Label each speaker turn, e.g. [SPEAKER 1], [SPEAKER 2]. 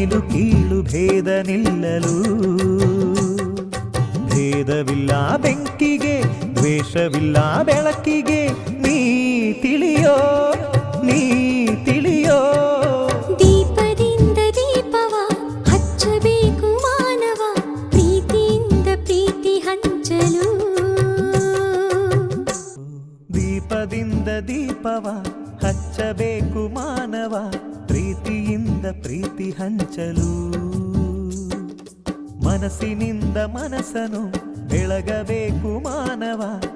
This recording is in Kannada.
[SPEAKER 1] ಮೇಲು ಕೀಳು ಭೇದ ನಿಲ್ಲಲು ಭೇದವಿಲ್ಲ ಬೆಂಕಿಗೆ ದ್ವೇಷವಿಲ್ಲ ಬೆಳಕಿಗೆ ನೀ ತಿಳಿಯೋ ನೀ ತಿಳಿಯೋ
[SPEAKER 2] ದೀಪದಿಂದ ದೀಪವ ಹಚ್ಚಬೇಕು ಮಾನವ ಪ್ರೀತಿಯಿಂದ ಪ್ರೀತಿ ಹಂಚಲು
[SPEAKER 1] ದೀಪದಿಂದ ದೀಪವ ಹಚ್ಚಬೇಕು ಮಾನವ ಪ್ರೀತಿಯಿಂದ ಪ್ರೀತಿ ಹಂಚಲು. ಮನಸ್ಸಿನಿಂದ ಮನಸ್ಸನು ಬೆಳಗಬೇಕು ಮಾನವ.